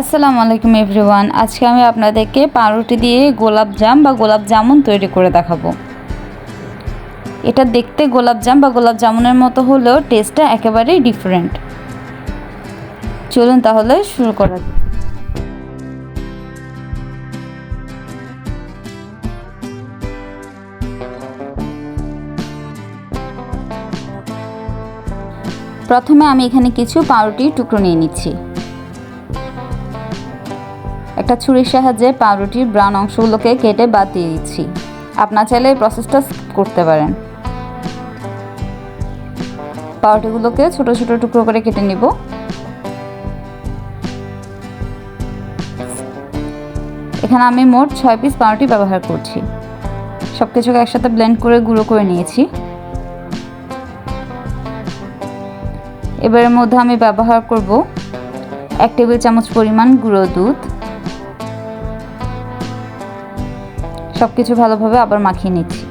আসসালামু আলাইকুম এভরিওয়ান। আজকে আমি আপনাদেরকে পাউরুটি দিয়ে গোলাপ জাম বা গোলাপ জামুন তৈরি করে দেখাবো। এটা দেখতে গোলাপ জাম বা গোলাপ জামুনের মতো হলেও টেস্টটা একেবারেই ডিফারেন্ট চলুন তাহলে শুরু করা যাক। প্রথমে আমি এখানে কিছু পাউরুটির টুকরো নিয়ে নিচ্ছি। একটা ছুরির সাহায্যে পাউরুটির ব্রাউন অংশগুলোকে কেটে বাদ দিয়ে দিচ্ছি। আপনার চাইলে এই প্রসেসটা করতে পারেন। পাউরুটিগুলোকে ছোট ছোট টুকরো করে কেটে নিব। এখানে আমি মোট ছয় পিস পাউরুটি ব্যবহার করছি। সব কিছুকে একসাথে ব্লেন্ড করে গুঁড়ো করে নিয়েছি। এবারের মধ্যে আমি ব্যবহার করব এক টেবিল চামচ পরিমাণ গুঁড়ো দুধ। সব কিছু ভালোভাবে আবার মাখিয়ে নিচ্ছি।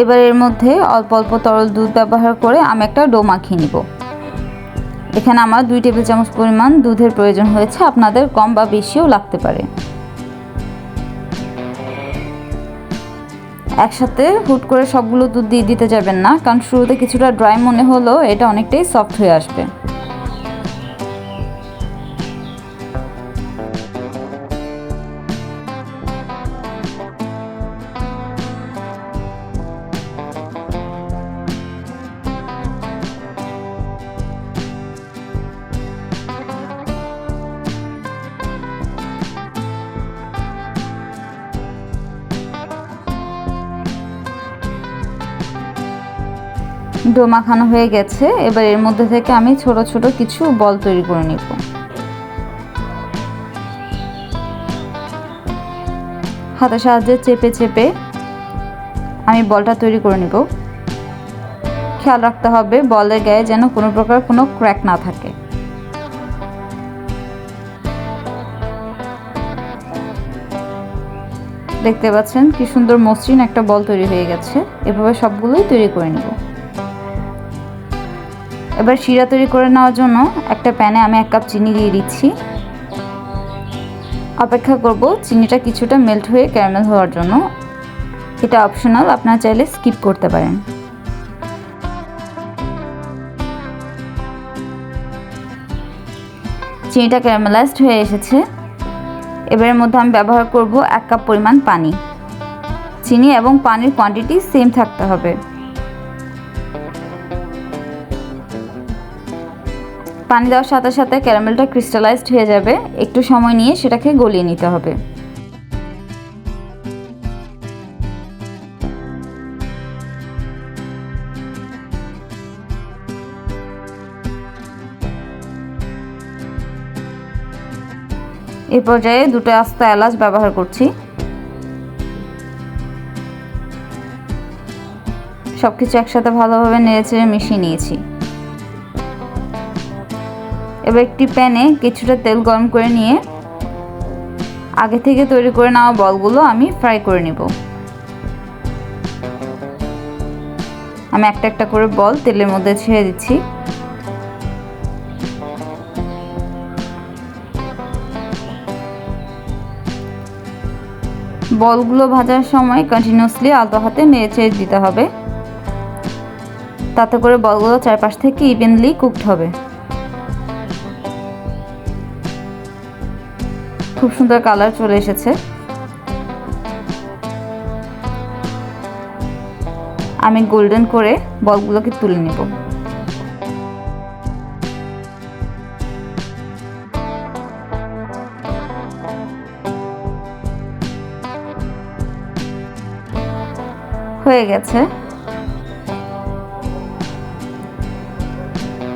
এবার এর মধ্যে অল্প অল্প তরল দুধ ব্যবহার করে আমি একটা ডো মাখিয়ে নিব। এখানে আমার দুই টেবিল চামচ পরিমাণ দুধের প্রয়োজন হয়েছে, আপনাদের কম বা বেশিও লাগতে পারে। একসাথে হুট করে সবগুলো দুধ দিয়ে দিতে যাবেন না, কারণ শুরুতে কিছুটা ড্রাই মনে হলেও এটা অনেকটাই সফট হয়ে আসবে। ডো মাখানো হয়ে গেছে। এবার এর মধ্যে থেকে আমি ছোট ছোট কিছু বল তৈরি করে নিব। হাতের সাহায্যে চেপে চেপে আমি বলটা তৈরি করে নিব। খেয়াল রাখতে হবে, বলের গায়ে যেন কোনো প্রকার কোনো ক্র্যাক না থাকে। দেখতে পাচ্ছেন কি সুন্দর মসৃণ একটা বল তৈরি হয়ে গেছে। এভাবে সবগুলোই তৈরি করে নিব। এবার শিরা তৈরি করে নেওয়ার জন্য একটা প্যানে আমি এক কাপ চিনি দিয়ে দিচ্ছি। অপেক্ষা করব চিনিটা কিছুটা মেল্ট হয়ে ক্যারামেল হওয়ার জন্য। এটা অপশনাল আপনারা চাইলে স্কিপ করতে পারেন। চিনিটা ক্যারামেলাইজড হয়ে এসেছে। এবারের মধ্যে আমি ব্যবহার করব এক কাপ পরিমাণ পানি। চিনি এবং পানির কোয়ান্টিটি সেম থাকতে হবে। পানি দেওয়ার সাথে সাথে ক্যারামেলটা ক্রিস্টালাইজড হয়ে যাবে। একটু সময় নিয়ে সেটাকে গলিয়ে নিতে হবে। এ পর্যায়ে দুটো আস্ত এলাচ ব্যবহার করছি। সবকিছু একসাথে ভালোভাবে নেড়েচেড়ে মিশিয়ে নিয়েছি। এবার একটি প্যানে কিছুটা তেল গরম করে নিয়ে আগে থেকে তৈরি করে নেওয়া বলগুলো আমি ফ্রাই করে নিব। আমি একটা একটা করে বল তেলের মধ্যে ছেড়ে দিচ্ছি। বলগুলো ভাজার সময় কন্টিনিউসলি আলতো হাতে নেড়ে দিতে হবে। তাতে করে বলগুলো চারপাশ থেকে ইভেনলি কুকড হবে। খুব সুন্দর কালার চলে এসেছে। আমি গোল্ডেন করে বলগুলোকে তুলে নেব। হয়ে গেছে।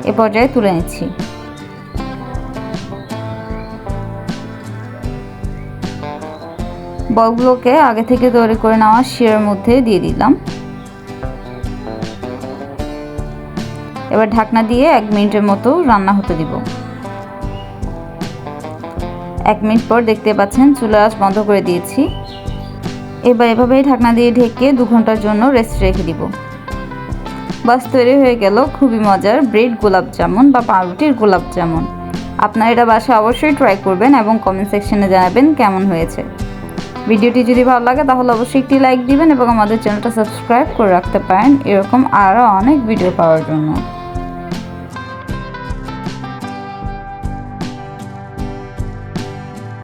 এ পর্যায়ে তুলে নিচ্ছি। বলগুলোকে আগে থেকে তৈরি করে নেওয়া শিয়ার মধ্যে দিয়ে দিলাম। এবার ঢাকনা দিয়ে এক মিনিটের মতো রান্না হতে দিব। এক মিনিট পর দেখতে পাচ্ছেন চুলা আঁচ বন্ধ করে দিয়েছি। এবার এভাবেই ঢাকনা দিয়ে ঢেকে দু ঘণ্টার জন্য রেস্ট রেখে দিব। বাস তৈরি হয়ে গেল খুবই মজার ব্রেড গোলাপ জামুন বা পাউরুটির গোলাপ জামুন। আপনারা এটা বাসায় অবশ্যই ট্রাই করবেন এবং কমেন্ট সেকশনে জানাবেন কেমন হয়েছে। ভিডিওটি যদি ভালো লাগে, তাহলে অবশ্যই একটি লাইক দিবেন এবং আমাদের চ্যানেলটা সাবস্ক্রাইব করে রাখতে পারেন। এরকম আরও অনেক ভিডিও পাওয়ার জন্য।